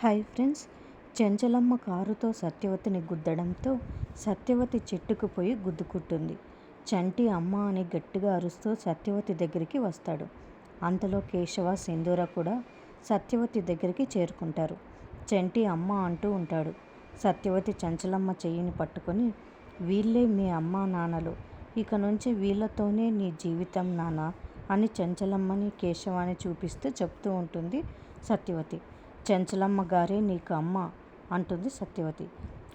Hi friends. Chenchalamma కారుతో సత్యవతిని గుద్దడంతో సత్యవతి చెట్టుకు పోయి గుద్దుకుంటుంది. చంటి అమ్మ అని గట్టిగా అరుస్తూ సత్యవతి దగ్గరికి వస్తాడు. అంతలో కేశవ సింధూర కూడా సత్యవతి దగ్గరికి చేరుకుంటారు. చంటి అమ్మ అంటూ ఉంటాడు. సత్యవతి చంచలమ్మ చెయ్యిని పట్టుకొని వీళ్ళే మీ అమ్మ నాన్నలు. ఇక నుంచి వీళ్ళతోనే నీ జీవితం నాన్న అని చంచలమ్మని కేశవాన్ని చూపిస్తూ చెప్తూ ఉంటుంది సత్యవతి. చెంచలమ్మ గారే నీకు అమ్మ అంటుంది సత్యవతి.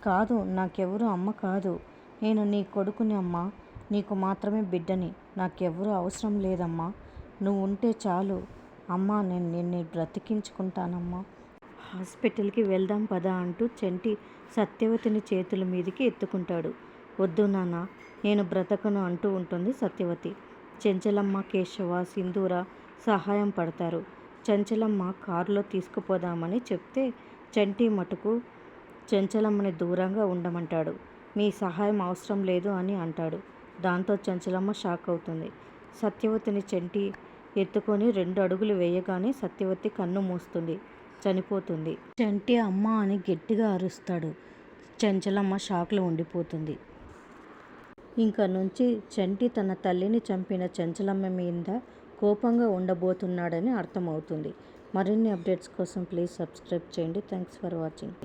కాదు నాకెవరు అమ్మ కాదు. నేను నీ కొడుకుని అమ్మ. నీకు మాత్రమే బిడ్డని. నాకెవరూ అవసరం లేదమ్మా. నువ్వు ఉంటే చాలు. అమ్మా నేను నిన్ను బ్రతికించుకుంటానమ్మా. హాస్పిటల్కి వెళ్దాం పదా అంటూ చెంటి సత్యవతిని చేతుల మీదకి ఎత్తుకుంటాడు. వద్దు నాన్న నేను బ్రతకను అంటూ ఉంటుంది సత్యవతి. చెంచలమ్మ కేశవ సింధూర సహాయం పడతారు. చంచలమ్మ కారులో తీసుకుపోదామని చెప్తే చంటి మటుకు చంచలమ్మని దూరంగా ఉండమంటాడు. మీ సహాయం అవసరం లేదు అని అంటాడు. దాంతో చంచలమ్మ షాక్ అవుతుంది. సత్యవతిని చంటి ఎత్తుకొని రెండు అడుగులు వేయగానే సత్యవతి కన్ను మూస్తుంది. చనిపోతుంది. చంటి అమ్మ అని గట్టిగా అరుస్తాడు. చంచలమ్మ షాక్లో ఉండిపోతుంది. ఇంకా నుంచి చంటి తన తల్లిని చంపిన చంచలమ్మ మీద కోపంగా ఉండబోతున్నాడని అర్థమవుతుంది. మరిన్ని అప్డేట్స్ కోసం ప్లీజ్ సబ్స్క్రైబ్ చేయండి. Thanks for watching.